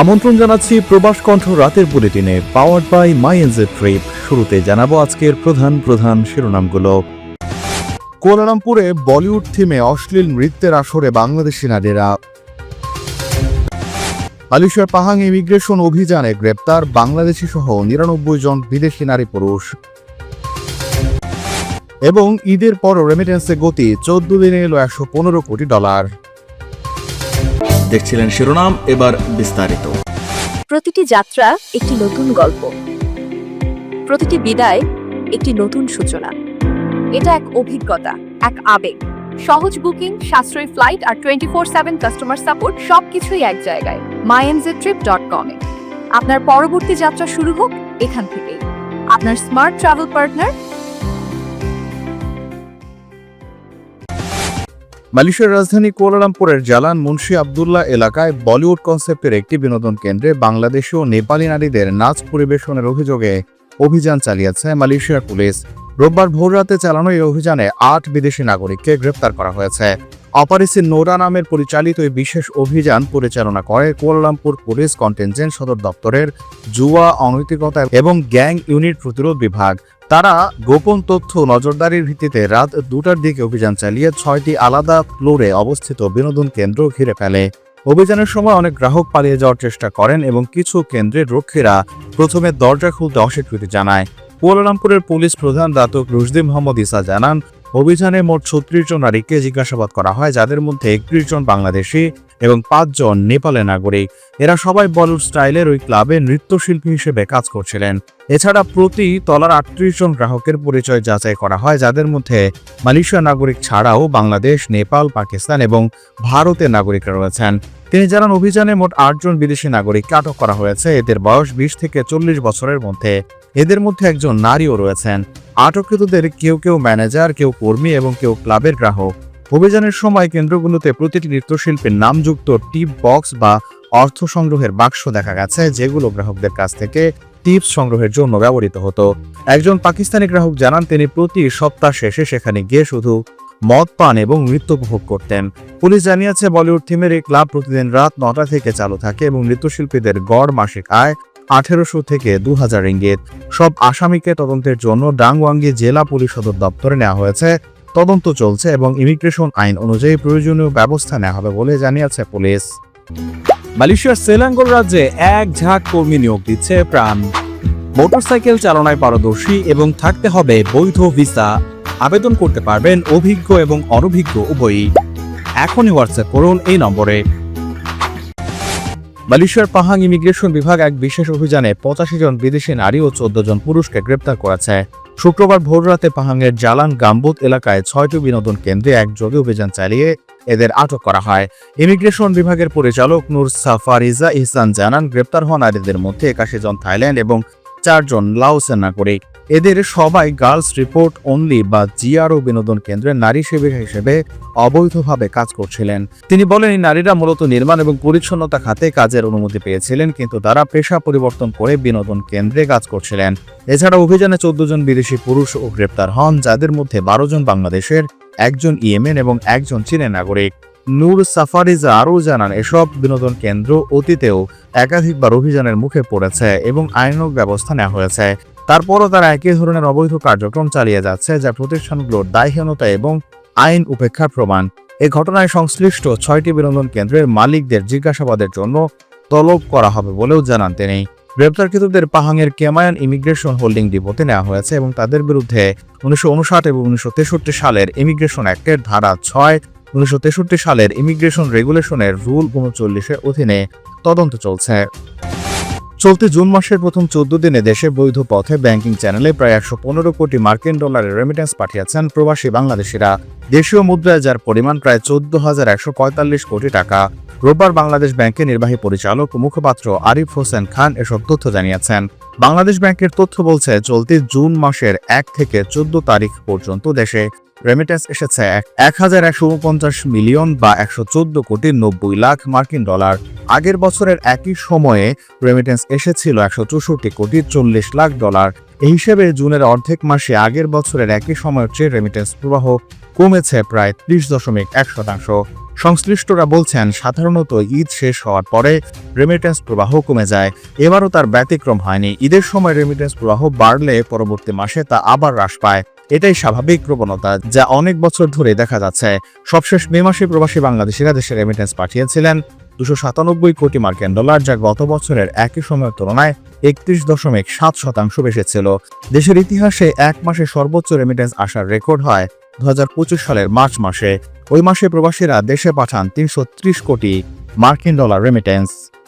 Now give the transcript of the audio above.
আমন্ত্রণ জানাচ্ছি প্রবাস কণ্ঠ রাতের বুলেটিনে powered by my NJ trip শুরুতে জানাব আজকের প্রধান প্রধান শিরোনামগুলো। কুয়ালালামপুরে বলিউড থিমে অশ্লীল নৃত্যের আসরে বাংলাদেশি নারীরা। মালয়েশিয়ার পাহাং ইমিগ্রেশন অভিযানে গ্রেপ্তার বাংলাদেশি সহ নিরানব্বই জন বিদেশি নারী পুরুষ। এবং ঈদের পর রেমিটেন্সে গতি চোদ্দ দিনে এলো একশো পনেরো কোটি ডলার। দেখছিলেন শিরোনাম, এবার বিস্তারিত। প্রতিটি যাত্রা একটি নতুন গল্প। প্রতিটি বিদায় একটি নতুন সূচনা। এটা এক অভিজ্ঞতা, এক আবেগ। সহজ বুকিং, সাশ্রয়ী ফ্লাইট আর twenty four seven customer support সবকিছুই এক জায়গায় মাইএনজে ট্রিপ ডট কমে আপনার পরবর্তী যাত্রা শুরু হোক এখান থেকেই। আপনার স্মার্ট ট্রাভেল পার্টনার মালয়েশিয়ার রাজধানী কুয়ালালামপুরের জালান মুন্সি আবদুল্লাহ এলাকায় বলিউড কনসেপ্টের একটি বিনোদন কেন্দ্রে বাংলাদেশি ও নেপালি নারীদের নাচ পরিবেশনের অভিযোগে অভিযান চালিয়েছে মালয়েশিয়ার পুলিশ। রোববার ভোররাতে চালানো এই অভিযানে আট বিদেশি নাগরিককে গ্রেপ্তার করা হয়েছে। অপারেশন নোরা নামের পরিচালিত এই বিশেষ অভিযান পরিচালনা করে কুয়ালালামপুর পুলিশ কন্টেনজেন্ট সদর দপ্তরের জুয়া, অনৈতিকতা এবং গ্যাং ইউনিট প্রতিরোধ বিভাগ। তারা গোপন তথ্য নজরদারির ভিত্তিতে রাত দুটার দিকে অভিযান চালিয়ে ছয়টি আলাদা ফ্লোরে অবস্থিত বিনোদন কেন্দ্র ঘিরে ফেলে। অভিযানের সময় অনেক গ্রাহক পালিয়ে যাওয়ার চেষ্টা করেন এবং কিছু কেন্দ্রের রক্ষীরা প্রথমে দরজা খুলতে অস্বীকৃতি জানায়। কুয়ালালামপুরের পুলিশ প্রধান দাতক রুশদি মোহাম্মদ ইসা জানান, অভিযানে মোট ছত্রিশ জন নারীকে জিজ্ঞাসাবাদ করা হয়, যাদের মধ্যে একত্রিশ জন বাংলাদেশি এবং পাঁচজন নেপালের নাগরিক। এরা সবাই বলিউড স্টাইলের ওই ক্লাবে নৃত্যশিল্পী হিসেবে কাজ করছিলেন। এছাড়া প্রতি তলার আটত্রিশ জন গ্রাহকের পরিচয় যাচাই করা হয়, যাদের মধ্যে মালয়েশিয়া নাগরিক ছাড়াও বাংলাদেশ, নেপাল, পাকিস্তান এবং ভারতের নাগরিকরা রয়েছেন। তিনি জানান, অভিযানে মোট আটজন বিদেশি নাগরিককে আটক করা হয়েছে। এদের বয়স বিশ থেকে চল্লিশ বছরের মধ্যে। এদের মধ্যে একজন নারীও রয়েছেন। আটককৃতদের কেউ কেউ ম্যানেজার, কেউ কর্মী এবং কেউ ক্লাবের গ্রাহক। অভিযানের সময় কেন্দ্রগুলোতে প্রতিটি নৃত্যশিল্পীর নামযুক্ত টিপ বক্স বা অর্থ সংগ্রহের বাক্স দেখা গেছে, যেগুলো গ্রাহকদের কাছ থেকে টিপস সংগ্রহের জন্য ব্যবহৃত হতো। একজন পাকিস্তানি গ্রাহক জানান, তিনি প্রতি সপ্তাহ শেষে সেখানে গিয়ে শুধু মদ পান এবং নৃত্য উপভোগ করতেন। পুলিশ জানিয়েছে, বলিউড থিমের এই ক্লাব প্রতিদিন রাত নটা থেকে চালু থাকে এবং নৃত্যশিল্পীদের গড় মাসিক আয় আঠেরোশো থেকে দু হাজার ইঙ্গিত সব আসামিকে তদন্তের জন্য ডাংওয়াঙ্গি জেলা পুলিশ সদর দপ্তরে নেওয়া হয়েছে। তদন্ত চলছে এবং ইমিগ্রেশন আইন অনুযায়ী প্রয়োজনীয় ব্যবস্থা নেওয়া হবে বলে জানিয়েছে পুলিশ। মালয়েশিয়ার সেলাঙ্গোর রাজ্যে এক ঝাঁক কর্মী নিয়োগ দিচ্ছে প্রাণ। মোটরসাইকেল চালনায় পারদর্শী এবং থাকতে হবে বৈধ ভিসা। আবেদন করতে পারবেন অভিজ্ঞ এবং অনভিজ্ঞ উভয়ই। এখনই হোয়াটসঅ্যাপ করুন এই নম্বরে। মালয়েশিয়ার পাহাং ইমিগ্রেশন বিভাগ এক বিশেষ অভিযানে পঁচাশি জন বিদেশি নারী ও চোদ্দ জন পুরুষকে গ্রেপ্তার করেছে। শুক্রবার ভোররাতে পাহাংয়ের জালান গাম্বুত এলাকায় ছয়টি বিনোদন কেন্দ্রে এক একযোগে অভিযান চালিয়ে এদের আটক করা হয়। ইমিগ্রেশন বিভাগের পরিচালক নূর সাফারিজা ইহসান জানান, গ্রেপ্তার হওয়া নারীদের মধ্যে একাশি জন থাইল্যান্ড এবং চারজন লাওসের নাগরিক। এদের সবাই গার্লস রিপোর্ট অনলি বা জিআরও বিনোদন কেন্দ্রের নারী সেবিকা হিসেবে অবৈধভাবে কাজ করছিলেন। তিনি বলেন, এই নারীরা মূলত নির্মাণ এবং পরিচ্ছন্নতা খাতে কাজের অনুমতি পেয়েছিলেন, কিন্তু তারা পেশা পরিবর্তন করে বিনোদন কেন্দ্রে কাজ করছিলেন। এছাড়া অভিযানে চোদ্দ জন বিদেশি পুরুষ ও গ্রেপ্তার হন, যাদের মধ্যে বারো জন বাংলাদেশের একজন ইয়েমেন এবং একজন চীনের নাগরিক। নূর সাফারিজা আরও জানান, এসব বিনোদন কেন্দ্র অতীতেও একাধিকবার অভিযানের মুখে পড়েছে এবং আইনক ব্যবস্থা নেওয়া হয়েছে। তারপরও তারা একই ধরনের অবৈধ কার্যক্রম চালিয়ে যাচ্ছে যা প্রতিষ্ঠানগুলোর দায়হীনতা এবং আইন উপেক্ষার প্রমাণ। এ ঘটনায় সংশ্লিষ্ট ছয়টি বিনোদন কেন্দ্রের মালিকদের জিজ্ঞাসাবাদের জন্য তলব করা হবে বলেও জানান তিনি। গ্রেপ্তারকৃতদের পাহাঙের কেমায়ান ইমিগ্রেশন হোল্ডিং ডিপোতে নেওয়া হয়েছে এবং তাদের বিরুদ্ধে উনিশশো উনষাট এবং উনিশশো তেষট্টি সালের ইমিগ্রেশন অ্যাক্টের ধারা ছয়, উনিশশো সালের ইমিগ্রেশন রেগুলেশনের রুল উনচল্লিশের অধীনে তদন্ত চলছে। চলতি জুন মাসের প্রথম চোদ্দ দিনে দেশে বৈধ পথে ব্যাংকিং চ্যানেলে প্রায় একশো পনেরো কোটি মার্কিন ডলারের রেমিটেন্স পাঠিয়েছেন প্রবাসী বাংলাদেশিরা। দেশীয় মুদ্রায় যার পরিমাণ প্রায় চোদ্দ হাজার একশো পঁয়তাল্লিশ কোটি টাকা রোববার বাংলাদেশ ব্যাংকের নির্বাহী পরিচালক ও মুখপাত্র আরিফ হোসেন খান এসব তথ্য জানিয়েছেন। বাংলাদেশ ব্যাংকের তথ্য বলছে, চলতি জুন মাসের এক থেকে চোদ্দ তারিখ পর্যন্ত দেশে রেমিটেন্স এসেছে এক হাজার একশো উনপঞ্চাশ মিলিয়ন বা একশো চোদ্দ কোটি নব্বই লাখ মার্কিন ডলার। আগের বছরের একই সময়ে রেমিটেন্স এসেছিল একশো চৌষট্টি কোটি চল্লিশ লাখ ডলার। এই হিসেবে জুনের অর্ধেক মাসে আগের বছরের একই সময়ের চেয়ে রেমিটেন্স প্রবাহ কমেছে প্রায় ত্রিশ দশমিক এক শতাংশ। সংশ্লিষ্টরা বলছেন, সাধারণত ঈদ শেষ হওয়ার পরে রেমিটেন্স প্রবাহ কমে যায়। এবারও তার ব্যতিক্রম হয়নি। ঈদের সময় রেমিটেন্স প্রবাহ বাড়লে পরবর্তী মাসে তা আবার হ্রাস পায়। এটাই স্বাভাবিক প্রবণতা যা অনেক বছর ধরে দেখা যাচ্ছে। সবশেষ মে মাসে প্রবাসী বাংলাদেশিরা দেশে রেমিটেন্স পাঠিয়েছিলেন দুশো সাতানব্বই কোটি মার্কিন ডলার, যা গত বছরের একই সময়ের তুলনায় একত্রিশ দশমিক সাত শতাংশ বেশি ছিল। দেশের ইতিহাসে এক মাসে সর্বোচ্চ রেমিটেন্স আসার রেকর্ড হয় দু হাজার পঁচিশ সালের মার্চ মাসে। ওই মাসে প্রবাসীরা দেশে পাঠান তিনশো ত্রিশ কোটি মার্কিন ডলার রেমিটেন্স